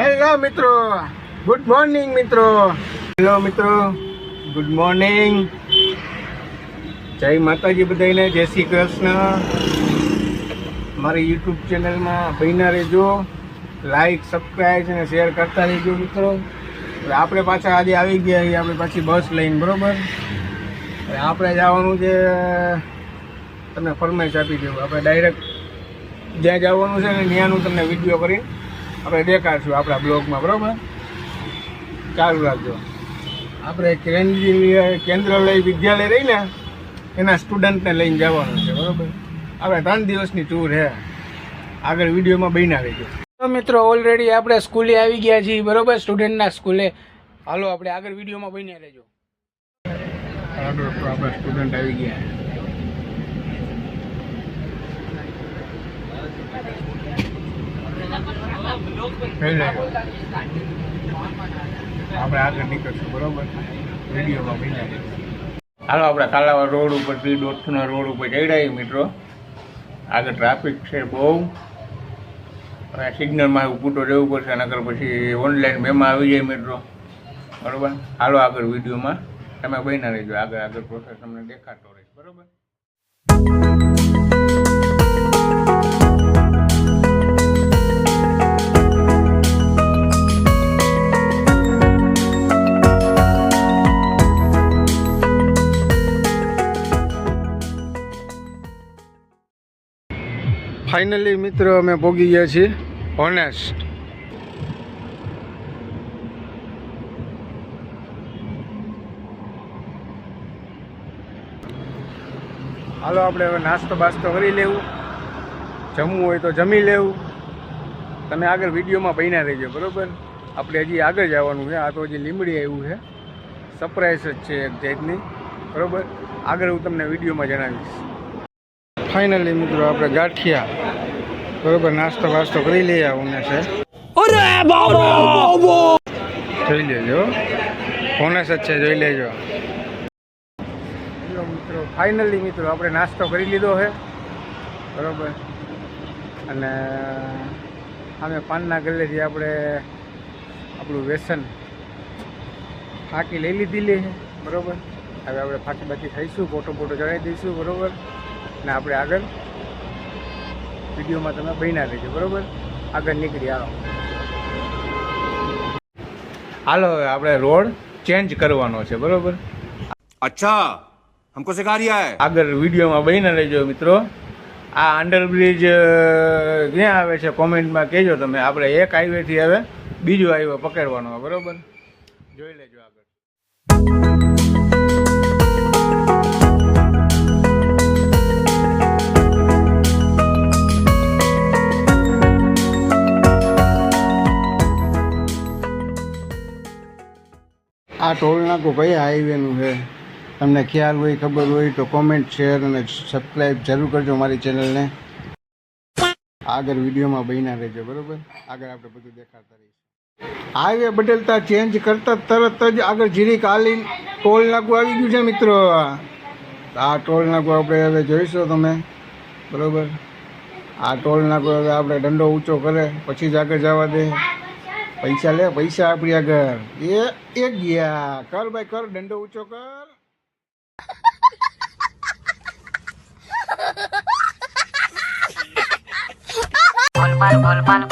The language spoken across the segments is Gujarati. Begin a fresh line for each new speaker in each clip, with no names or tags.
હેલો મિત્રો. ગુડ મોર્નિંગ મિત્રો. હેલો મિત્રો. ગુડ મોર્નિંગ જય માતાજી બધાને. જય શ્રી કૃષ્ણ. મારી યુટ્યુબ ચેનલમાં ભાઈના રહેજો. લાઈક સબસ્ક્રાઈબ અને શેર કરતા રહેજો, મિત્રો. આપણે પાછા આજે આવી ગયા છીએ. આપણે પાછી બસ લઈને, બરોબર? આપણે જવાનું છે. તમને ફરમાઈશ આપી દઉં. આપણે ડાયરેક્ટ જ્યાં જવાનું છે ને ત્યાંનું તમને વીડિયો કરી આપણે દેખાડશું આપણા બ્લોગમાં, બરાબર? ચાલુ રાખજો. આપણે કેન્દ્રીય કેન્દ્રલય વિદ્યાલય રહીને એના સ્ટુડન્ટને લઈને જવાનું છે, બરાબર? આપણે ત્રણ દિવસની ટૂર છે આગળ વિડીયોમાં બહીને આવી ગયો મિત્રો ઓલરેડી આપણે સ્કૂલે આવી ગયા છીએ, બરોબર? સ્ટુડન્ટના સ્કૂલે. હાલો, આપણે આગળ વિડીયોમાં બહીને રહેજો. આપણા સ્ટુડન્ટ આવી ગયા. થઈ આપણે આગળ નીકળશું બરોબર? વિડીયોમાં બન્યા હાલો આપણે કાલાવા રોડ ઉપરથી દોઢસોના રોડ ઉપર ચડ્યા મિત્રો. આગળ ટ્રાફિક છે બહુ. હવે સિગ્નલમાં પૂટો રહેવું પડશે નકર પછી ઓનલાઈન મેમાં આવી જાય મિત્રો. બરોબર? હાલો આગળ વિડીયોમાં. તમે બન્યા રહેજો. આગળ આગળ પ્રોસેસ તમને દેખાતો રહીશ. બરોબર? ફાઇનલી મિત્ર અમે ભોગી ગયા છીએ હોનેસ્ટ. હાલો, આપણે હવે નાસ્તો બાસ્તો કરી લેવું. જમવું હોય તો જમી લેવું. તમે આગળ વિડીયોમાં બન્યા રહેજો, બરાબર? આપણે હજી આગળ જવાનું છે. આ તો હજી લીમડી આવ્યું છે. સરપ્રાઈઝ જ છે એક જાતની, બરાબર? આગળ હું તમને વિડીયોમાં જણાવીશ. ફાઇનલી મિત્રો આપણે ગાંઠિયા. બરોબર નાસ્તો વાસ્તો કરી લઈએ આવું છે. જોઈ લેજો. ફોનસ જ છે જોઈ લેજો. મિત્રો ફાઇનલી મિત્રો આપણે નાસ્તો કરી લીધો છે. બરોબર. અને અમે પાનના ગલ્લેથી આપણે આપણું વ્યસન ફાંકી લઈ લીધેલી છે. બરોબર. હવે આપણે ફાંકી બાકી ખાઈશું ફોટો ફોટો ચડાવી દઈશું બરોબર. ને આપણે આગળ વિડીયોમાં તમે બન્યા રહેજો બરાબર? આગળ નીકળી આવો. હાલો હવે આપણે રોડ ચેન્જ કરવાનો છે બરાબર?
અચ્છા હમકો સિખા રહ્યા હે?
આગળ વિડીયોમાં બન્યા રહેજો મિત્રો. આ અંડરબ્રિજ ક્યાં આવે છે? કોમેન્ટમાં કહેજો તમે. આપણે એક હાઈવેથી હવે બીજો હાઈવે પકડવાનો બરાબર? જોઈ લેજો આગળ. આ ટોલ નાકું કયા હાઈવેનું છે? તમને ખ્યાલ હોય, ખબર હોય તો કોમેન્ટ શેર અને સબસ્ક્રાઈબ જરૂર કરજો મારી ચેનલને આગળ વિડીયોમાં બન્યા રહેજો, બરોબર? આગળ આપણે બધું દેખાડતા રહીશું. હાઈવે બદલતા ચેન્જ કરતા તરત જ આગળ જીરીક આલીન ટોલ નાકું આવી ગયું છે મિત્રો. આ ટોલ નાકું આપણે હવે જોઈશો તમે, બરાબર? આ ટોલ નાકું હવે આપણે દંડો ઊંચો કરે, પછી જ આગળ જવા દે. પૈસા લે પૈસા આપણી આગળ એ એ ગયા કર ભાઈ કર દંડો ઊંચો કર
Golpan,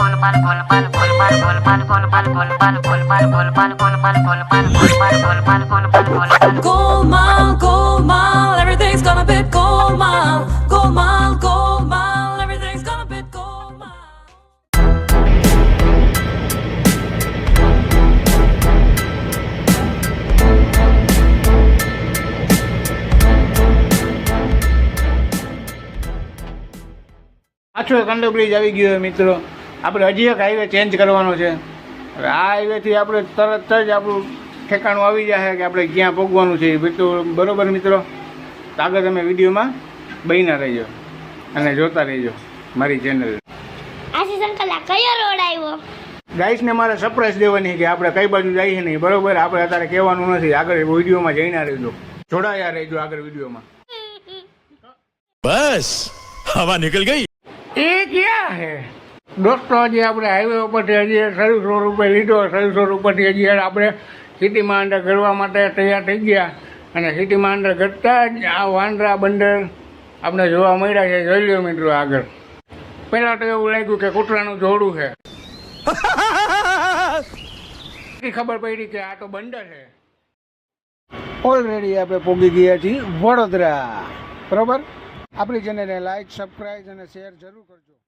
પાછો કંડો બ્રિજ આવી ગયો મિત્રો. આપણે હજી એક હાઈવે ચેન્જ કરવાનો છે. હવે આ હાઈવેથી આપણે તરત જ આપણું ઠેકાણું આવી જશે કે આપણે ક્યાં પગવાનું છે મિત્રો બરાબર મિત્રો. આગળ તમે વિડીયોમાં બહીના રહેજો અને જોતા રહેજો મારી ચેનલ
આશીષ અંકલ આ
ગાઈસને મારે સરપ્રાઈઝ દેવાની કે આપણે કઈ બાજુ જઈએ નહીં બરોબર? આપણે અત્યારે કહેવાનું નથી આગળ વિડીયોમાં જઈને રહેજો. જોડાયા રહેજો આગળ વિડીયોમાં.
બસ હવા નીકળ ગઈ?
એ ક્યાં હે? દોસ્તો હજી આપણે હાઈવે ઉપરથી હજી સર્વિસ રોડ લીધો સર્વિસ રોડ ઉપરથી હજી આપણે સિટીમાં અંદર ઘડવા માટે તૈયાર થઈ ગયા. અને સિટીમાં અંદર ઘટતા જ આ વાંદરા બંદર આપણે જોવા મળ્યા છે. જોઈ લો મિત્રો આગળ. પહેલાં તો એવું લાગ્યું કે કૂતરાનું જોડું છે. એ ખબર પડી કે આ તો બંદર છે. ઓલરેડી આપણે પોગી ગયા છીએ વડોદરા. બરોબર? આપણી ચેનલને લાઇક સબસ્ક્રાઈબ અને શેર જરૂર કરજો.